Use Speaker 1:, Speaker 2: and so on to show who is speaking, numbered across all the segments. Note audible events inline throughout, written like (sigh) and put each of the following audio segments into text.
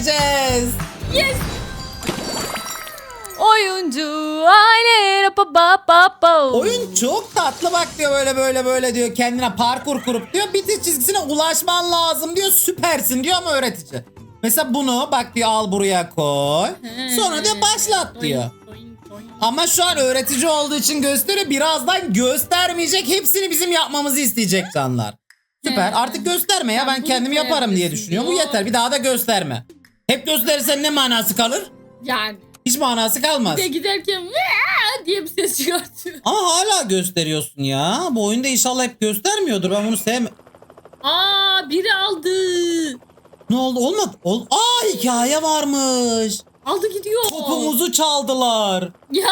Speaker 1: göstereceğiz.
Speaker 2: Yes. Oyuncu aile pa pa pa pa.
Speaker 1: Oyun çok tatlı bak diyor böyle böyle böyle diyor kendine parkur kurup diyor bitiş çizgisine ulaşman lazım diyor süpersin diyor ama öğretici. Mesela bunu bak diyor al buraya koy. Sonra diyor başlat diyor. Ama şu an öğretici olduğu için gösteriyor. Birazdan göstermeyecek. Hepsini bizim yapmamızı isteyecek canlar. Süper. Artık gösterme ya. Ben kendim yaparım diye düşünüyorum. Bu yeter. Bir daha da gösterme. Hep gösterirsen ne manası kalır?
Speaker 2: Yani
Speaker 1: Hiç manası kalmaz.
Speaker 2: bir de giderken "Vaa!" diye bir ses çıkartıyor.
Speaker 1: Ama hala gösteriyorsun ya. Bu oyunda inşallah hep göstermiyordur. Ben bunu sevme...
Speaker 2: Aa biri aldı.
Speaker 1: Ne oldu? Olmadı. Ol Aa hikaye varmış.
Speaker 2: Aldı gidiyor.
Speaker 1: Topumuzu çaldılar.
Speaker 2: Ya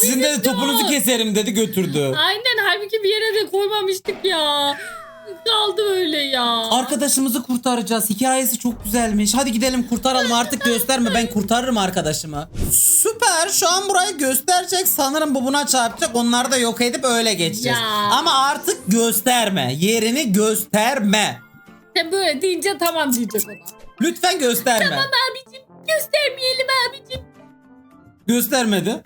Speaker 1: Sizin
Speaker 2: bizim
Speaker 1: dedi topunuzu keserim dedi götürdü.
Speaker 2: Aynen halbuki bir yere de koymamıştık ya.
Speaker 1: Arkadaşımızı kurtaracağız. Hikayesi çok güzelmiş. Hadi gidelim kurtaralım artık gösterme. Ben kurtarırım arkadaşımı. Süper. Şu an burayı gösterecek. Sanırım bu buna çarpacak. Onları da yok edip öyle geçeceğiz.
Speaker 2: Ya.
Speaker 1: Ama artık gösterme. Yerini gösterme.
Speaker 2: Sen böyle deyince tamam diyecek ona.
Speaker 1: Lütfen gösterme.
Speaker 2: Tamam abicim göstermeyelim abicim.
Speaker 1: Göstermedi.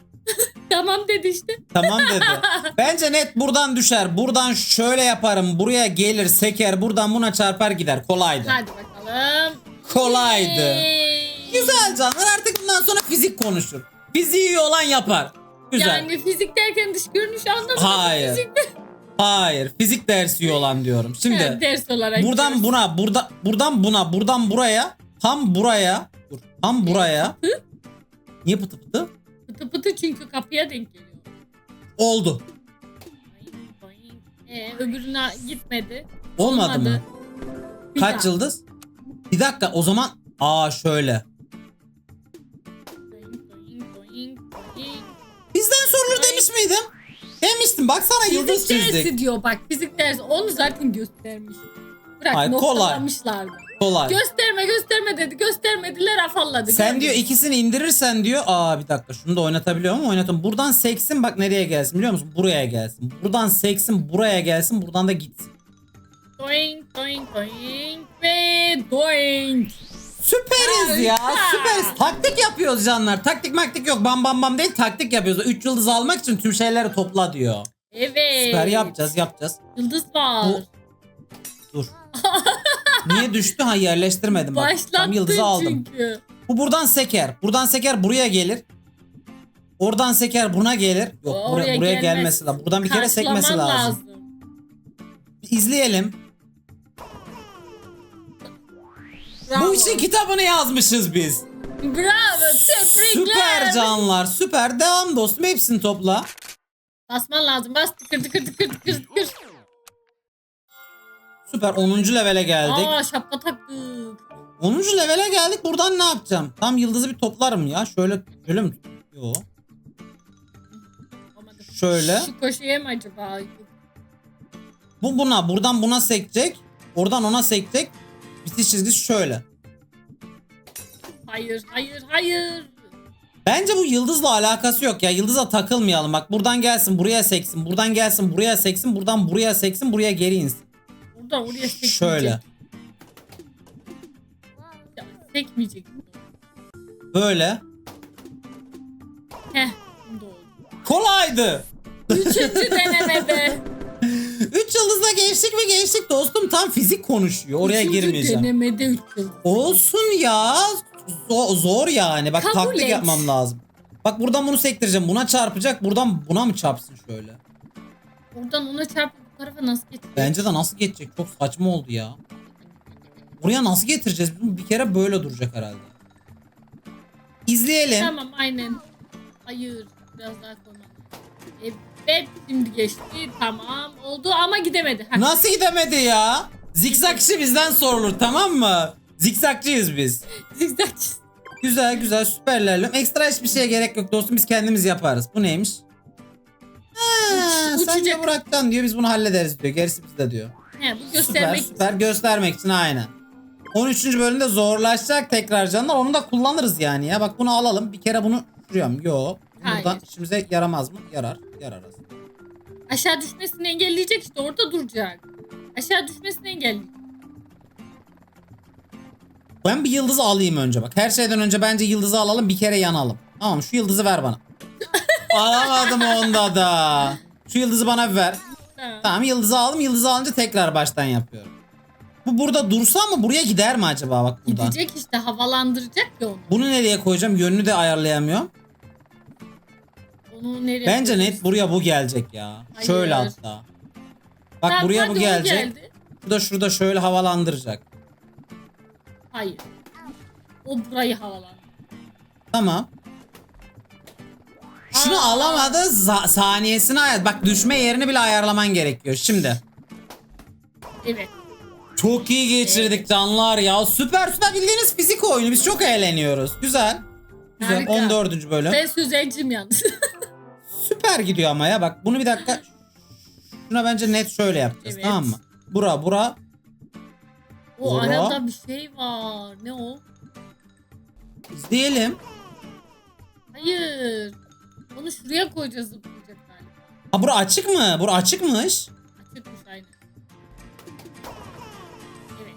Speaker 2: Tamam dedi işte.
Speaker 1: Tamam dedi. (laughs) Bence net buradan düşer. Buradan şöyle yaparım. Buraya gelir seker. Buradan buna çarpar gider. Kolaydı.
Speaker 2: Hadi bakalım.
Speaker 1: Kolaydı.
Speaker 2: Yay.
Speaker 1: Güzel canlar artık bundan sonra fizik konuşur. Fiziği iyi olan yapar. Güzel.
Speaker 2: Yani fizik derken dış görünüş anlamadım.
Speaker 1: Hayır.
Speaker 2: Fizik (laughs)
Speaker 1: Hayır, fizik dersi olan diyorum. Şimdi
Speaker 2: de ders olarak.
Speaker 1: buradan
Speaker 2: görürsün.
Speaker 1: buna, burada buradan buna, buradan buraya, tam buraya, dur, tam buraya. Niye pıtı pıtı?
Speaker 2: Pıtı pıtı çünkü kapıya denk geliyor.
Speaker 1: Oldu.
Speaker 2: Ee, öbürüne gitmedi.
Speaker 1: Olmadı, mı?
Speaker 2: Bir
Speaker 1: Kaç
Speaker 2: daha.
Speaker 1: yıldız? Bir dakika o zaman aa şöyle. Bizden sorulur
Speaker 2: Ay.
Speaker 1: demiş miydim? Demiştim. Baksana yıldız
Speaker 2: Fizik
Speaker 1: çizdik.
Speaker 2: dersi diyor bak fizik dersi onu zaten göstermiş. Bırak
Speaker 1: Ay, kolay.
Speaker 2: noktalamışlardı.
Speaker 1: Kolay.
Speaker 2: Gösterme gösterme dedi göstermediler afalladı.
Speaker 1: Sen
Speaker 2: Gördün
Speaker 1: diyor ikisini indirirsen diyor. Aa bir dakika şunu da oynatabiliyor ama oynatalım. Buradan seksin bak nereye gelsin biliyor musun? Buraya gelsin. Buradan seksin buraya gelsin. Buradan da gitsin.
Speaker 2: Doing doing doing ve doing.
Speaker 1: Süperiz ya. Süperiz. Taktik yapıyoruz canlar. Taktik maktik yok. Bam bam bam değil taktik yapıyoruz. 3 yıldız almak için tüm şeyleri topla diyor.
Speaker 2: Evet.
Speaker 1: Süper yapacağız yapacağız.
Speaker 2: Yıldız var.
Speaker 1: Bu- Dur. (laughs) Niye düştü? Ha yerleştirmedim bak. Tam
Speaker 2: Başlattın
Speaker 1: yıldızı aldım.
Speaker 2: çünkü.
Speaker 1: Bu buradan seker. Buradan seker buraya gelir. Oradan seker buna gelir. Yok buraya, buraya
Speaker 2: gelmez.
Speaker 1: gelmesi lazım. Buradan bir kere
Speaker 2: Karşılaman
Speaker 1: sekmesi lazım. İzleyelim.
Speaker 2: Bravo.
Speaker 1: Bu işin kitabını yazmışız biz.
Speaker 2: Bravo. Tebrikler.
Speaker 1: Süper canlar. Süper. Devam dostum. Hepsini topla.
Speaker 2: Basman lazım. Bas tıkır tıkır tıkır tıkır tıkır.
Speaker 1: Süper. 10. levele geldik.
Speaker 2: Aa şapka taktık.
Speaker 1: 10. levele geldik. Buradan ne yapacağım? Tam yıldızı bir toplarım ya. Şöyle şöyle mi? Yo. Şöyle.
Speaker 2: Şu köşeye mi acaba?
Speaker 1: Bu buna. Buradan buna sekecek. Oradan ona sekecek. Bitiş çizgisi şöyle.
Speaker 2: Hayır hayır hayır.
Speaker 1: Bence bu yıldızla alakası yok ya. Yıldıza takılmayalım. Bak buradan gelsin buraya seksin. Buradan gelsin buraya seksin. Buradan buraya seksin. Buraya geri insin.
Speaker 2: Buradan oraya sekmeyecek.
Speaker 1: Şöyle.
Speaker 2: Ya, sekmeyecek.
Speaker 1: Böyle.
Speaker 2: Heh.
Speaker 1: Kolaydı.
Speaker 2: Üçüncü (laughs) denemede.
Speaker 1: Üç yıldızla geçtik mi geçtik dostum. Tam fizik konuşuyor. Oraya
Speaker 2: Üçüncü
Speaker 1: girmeyeceğim.
Speaker 2: denemede üç yıl.
Speaker 1: Olsun ya. Zor, zor yani. Bak
Speaker 2: Kabul
Speaker 1: taktik
Speaker 2: et.
Speaker 1: yapmam lazım. Bak buradan bunu sektireceğim. Buna çarpacak. Buradan buna mı çarpsın şöyle?
Speaker 2: Oradan ona çarpıp bu tarafa nasıl geçecek?
Speaker 1: Bence de nasıl geçecek? Çok saçma oldu ya. Buraya nasıl getireceğiz? Bir kere böyle duracak herhalde. İzleyelim.
Speaker 2: Tamam aynen. Hayır. Biraz daha koymam. Evet şimdi geçti. Tamam oldu ama gidemedi. Heh.
Speaker 1: Nasıl gidemedi ya? Zikzak işi bizden sorulur tamam mı? Zikzakçıyız biz.
Speaker 2: Zigzag çiz-
Speaker 1: Güzel güzel süperlerle. Ekstra hiçbir şeye gerek yok dostum. Biz kendimiz yaparız. Bu neymiş? Ha,
Speaker 2: Uç-
Speaker 1: sen
Speaker 2: uçacak.
Speaker 1: de bırakacaksın diyor. Biz bunu hallederiz diyor. Gerisi bizde diyor.
Speaker 2: He, bu
Speaker 1: Süper
Speaker 2: göstermek
Speaker 1: süper göstermek için aynen. 13. bölümde zorlaşacak tekrar canlar. Onu da kullanırız yani ya. Bak bunu alalım. Bir kere bunu şuruyorum. Yok. Buradan
Speaker 2: Hayır.
Speaker 1: işimize yaramaz mı? Yarar. Yarar aslında.
Speaker 2: Aşağı düşmesini engelleyecek işte orada duracak. Aşağı düşmesini engelleyecek.
Speaker 1: Ben bir yıldızı alayım önce bak. Her şeyden önce bence yıldızı alalım bir kere yanalım. Tamam şu yıldızı ver bana. Alamadım onda da. Şu yıldızı bana ver.
Speaker 2: Tamam.
Speaker 1: Tamam yıldızı aldım. Yıldızı alınca tekrar baştan yapıyorum. Bu burada dursa mı buraya gider mi acaba bak buradan?
Speaker 2: Gidecek işte havalandıracak ya onu.
Speaker 1: Bunu nereye koyacağım? Yönünü de ayarlayamıyorum.
Speaker 2: Onu nereye
Speaker 1: Bence
Speaker 2: koyacağız?
Speaker 1: net buraya bu gelecek ya.
Speaker 2: Hayır.
Speaker 1: Şöyle hatta. Bak
Speaker 2: Tamam,
Speaker 1: buraya bu gelecek.
Speaker 2: geldi.
Speaker 1: Bu da şurada şöyle havalandıracak.
Speaker 2: Hayır. O burayı havalandırdı.
Speaker 1: Tamam. Şunu alamadı za- saniyesini ayar. Bak düşme yerini bile ayarlaman gerekiyor. Şimdi.
Speaker 2: Evet.
Speaker 1: Çok iyi geçirdik canlar ya. Süper süper bildiğiniz fizik oyunu. Biz çok eğleniyoruz. Güzel. Güzel.
Speaker 2: Harika.
Speaker 1: 14. bölüm.
Speaker 2: Ben sözelciyim yalnız. (laughs)
Speaker 1: Süper gidiyor ama ya. Bak bunu bir dakika. Şuna bence net şöyle yapacağız
Speaker 2: Evet.
Speaker 1: tamam mı? Bura bura.
Speaker 2: o
Speaker 1: Zora.
Speaker 2: arada bir şey var. Ne o?
Speaker 1: İzleyelim.
Speaker 2: Hayır. Onu şuraya koyacağız zıplayacak galiba.
Speaker 1: Ha bura açık mı? Bura açıkmış.
Speaker 2: Açıkmış aynı. Evet.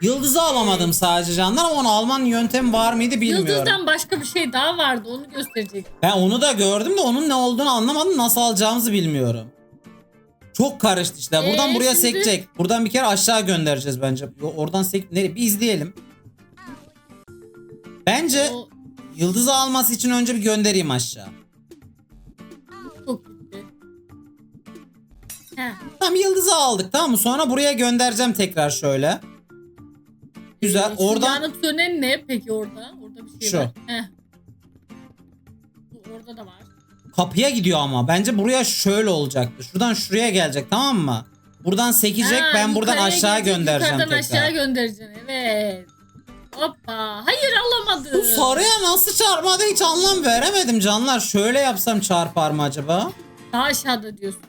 Speaker 1: Yıldızı alamadım sadece canlar ama onu alman yöntemi var mıydı bilmiyorum.
Speaker 2: Yıldızdan başka bir şey daha vardı. Onu gösterecek.
Speaker 1: Ben onu da gördüm de onun ne olduğunu anlamadım. Nasıl alacağımızı bilmiyorum. Çok karıştı işte. Buradan
Speaker 2: Ee,
Speaker 1: buraya
Speaker 2: şimdi-
Speaker 1: sekecek. Buradan bir kere aşağı göndereceğiz bence. Oradan sek... Nereye? Bir izleyelim. Bence
Speaker 2: O
Speaker 1: yıldızı alması için önce bir göndereyim aşağı.
Speaker 2: Heh.
Speaker 1: Tamam yıldızı aldık tamam mı? Sonra buraya göndereceğim tekrar şöyle. Güzel.
Speaker 2: Ee,
Speaker 1: Oradan
Speaker 2: yanıp sönen ne peki orada? Orada bir şey
Speaker 1: Şu.
Speaker 2: var. Heh. Bu Orada da var.
Speaker 1: kapıya gidiyor ama. Bence buraya şöyle olacaktı. Şuradan şuraya gelecek tamam mı? Buradan sekecek.
Speaker 2: Ha,
Speaker 1: ben buradan
Speaker 2: yukarıya
Speaker 1: aşağı
Speaker 2: gelecek,
Speaker 1: göndereceğim
Speaker 2: Yukarıdan
Speaker 1: tekrar.
Speaker 2: aşağı göndereceksin. Evet. Hoppa. Hayır alamadı.
Speaker 1: Bu sarıya nasıl çarpmadı hiç anlam veremedim canlar. Şöyle yapsam çarpar mı acaba?
Speaker 2: Daha aşağıda diyorsun.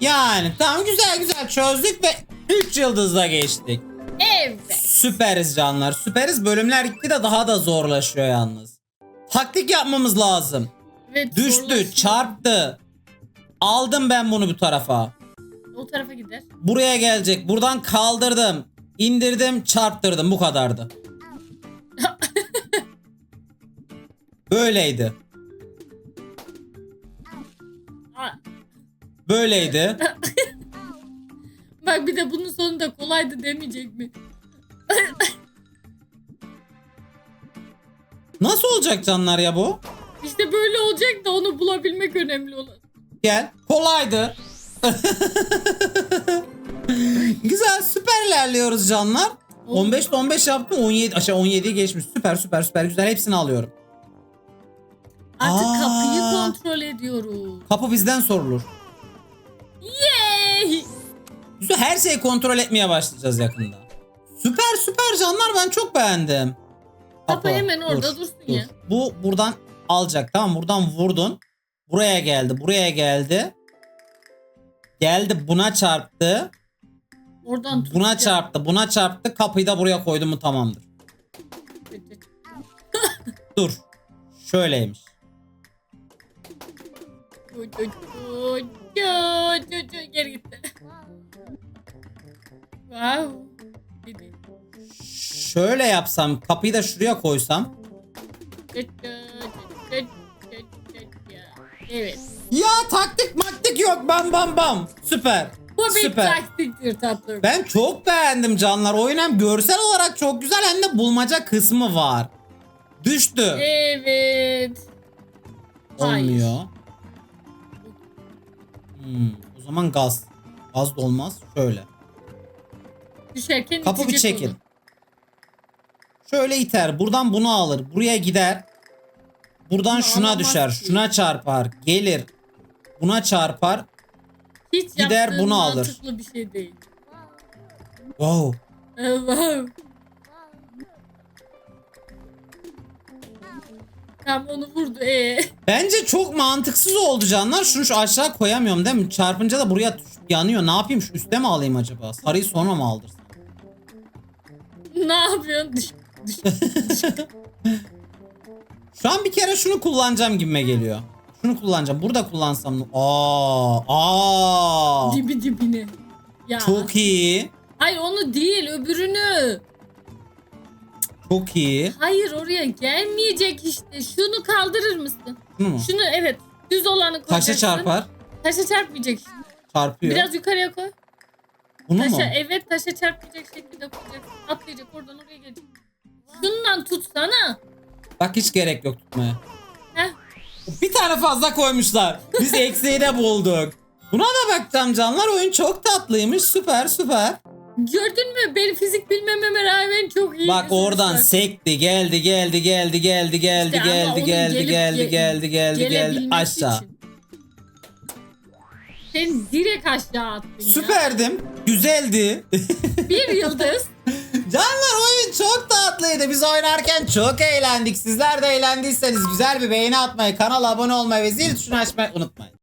Speaker 1: Yani tamam güzel güzel çözdük ve 3 yıldızla geçtik.
Speaker 2: Evet.
Speaker 1: Süperiz canlar süperiz. Bölümler gitti de daha da zorlaşıyor yalnız. Taktik yapmamız lazım.
Speaker 2: Evet,
Speaker 1: Düştü,
Speaker 2: zorlaşıyor.
Speaker 1: çarptı. Aldım ben bunu bu tarafa.
Speaker 2: O tarafa gider.
Speaker 1: Buraya gelecek. Buradan kaldırdım. indirdim, çarptırdım. Bu kadardı. (laughs) Böyleydi. Böyleydi.
Speaker 2: Bak bir de bunun sonunda kolaydı demeyecek mi?
Speaker 1: Nasıl olacak canlar ya bu?
Speaker 2: İşte böyle olacak da onu bulabilmek önemli olan.
Speaker 1: Gel. Kolaydı. (laughs) Güzel süper ilerliyoruz canlar. 15 15 yaptım 17 aşağı 17'yi geçmiş. Süper süper süper güzel hepsini alıyorum.
Speaker 2: Artık
Speaker 1: Aa.
Speaker 2: kapıyı kontrol ediyoruz.
Speaker 1: Kapı bizden sorulur. Her şeyi kontrol etmeye başlayacağız yakında. Süper süper canlar ben çok beğendim.
Speaker 2: Kapı hemen orada dursun ya.
Speaker 1: Bu buradan alacak tamam buradan vurdun. Buraya geldi buraya geldi. Geldi buna çarptı.
Speaker 2: Oradan
Speaker 1: Buna
Speaker 2: tutacak.
Speaker 1: çarptı buna çarptı kapıyı da buraya koydum mu tamamdır. (laughs) Dur. Şöyleymiş.
Speaker 2: Geri gitti. Wow. Dedi.
Speaker 1: Şöyle yapsam kapıyı da şuraya koysam.
Speaker 2: Evet.
Speaker 1: Ya taktik maktik yok bam bam bam. Süper.
Speaker 2: Bu bir
Speaker 1: Süper.
Speaker 2: taktiktir tatlım.
Speaker 1: Ben çok beğendim canlar. Oyun hem görsel olarak çok güzel hem de bulmaca kısmı var. Düştü.
Speaker 2: Evet. Hayır.
Speaker 1: Olmuyor. Hmm, o zaman gaz. Gaz da olmaz. Şöyle.
Speaker 2: Düşerken
Speaker 1: Kapı bir
Speaker 2: onu.
Speaker 1: Şöyle iter. Buradan bunu alır. Buraya gider. Buradan
Speaker 2: Bunu
Speaker 1: şuna
Speaker 2: alamaz
Speaker 1: düşer.
Speaker 2: ki.
Speaker 1: Şuna çarpar. Gelir. Buna çarpar.
Speaker 2: Hiç
Speaker 1: Gider
Speaker 2: yaptığın
Speaker 1: bunu alır.
Speaker 2: mantıklı bir şey değil.
Speaker 1: Wow.
Speaker 2: Wow. Tam onu vurdu. Ee.
Speaker 1: Bence çok mantıksız oldu canlar. Şunu şu aşağı koyamıyorum değil mi? Çarpınca da buraya düş- yanıyor. Ne yapayım? Şu üste mi alayım acaba? Sarıyı sonra mı aldırsam? (laughs)
Speaker 2: ne yapıyorsun? Düş, düş.
Speaker 1: Şu an bir kere şunu kullanacağım gibime geliyor. Şunu kullanacağım. Burada kullansam. Aa, aa.
Speaker 2: Dibi dibine. Ya.
Speaker 1: Çok iyi.
Speaker 2: Hayır onu değil öbürünü.
Speaker 1: Çok iyi.
Speaker 2: Hayır oraya gelmeyecek işte. Şunu kaldırır mısın?
Speaker 1: Bunu mu?
Speaker 2: Şunu evet düz olanı koyacaksın.
Speaker 1: Taşa çarpar.
Speaker 2: Taşa çarpmayacak şimdi.
Speaker 1: Çarpıyor.
Speaker 2: Biraz yukarıya koy.
Speaker 1: Bunu
Speaker 2: Taşa
Speaker 1: mu?
Speaker 2: evet taşa çarpmayacak şekilde koyacaksın. Atlayacak oradan oraya gelecek. Şundan tutsana.
Speaker 1: Bak hiç gerek yok tutmaya.
Speaker 2: Heh.
Speaker 1: Bir tane fazla koymuşlar. Biz (laughs) eksiği de bulduk. Buna da bakacağım canlar. Oyun çok tatlıymış. Süper süper.
Speaker 2: Gördün mü? Benim fizik bilmememe rağmen çok iyi.
Speaker 1: Bak oradan sekti. Geldi geldi geldi geldi geldi
Speaker 2: İşte
Speaker 1: geldi geldi geldi
Speaker 2: ge-
Speaker 1: geldi geldi geldi
Speaker 2: gelebilmesi
Speaker 1: aşağı.
Speaker 2: için. Sen direkt aşağı attın ya.
Speaker 1: Süperdim. Güzeldi. (laughs)
Speaker 2: Bir yıldız.
Speaker 1: Canlar oyun çok tatlıydı. Biz oynarken çok eğlendik. Sizler de eğlendiyseniz güzel bir beğeni atmayı, kanala abone olmayı ve zil tuşunu açmayı unutmayın.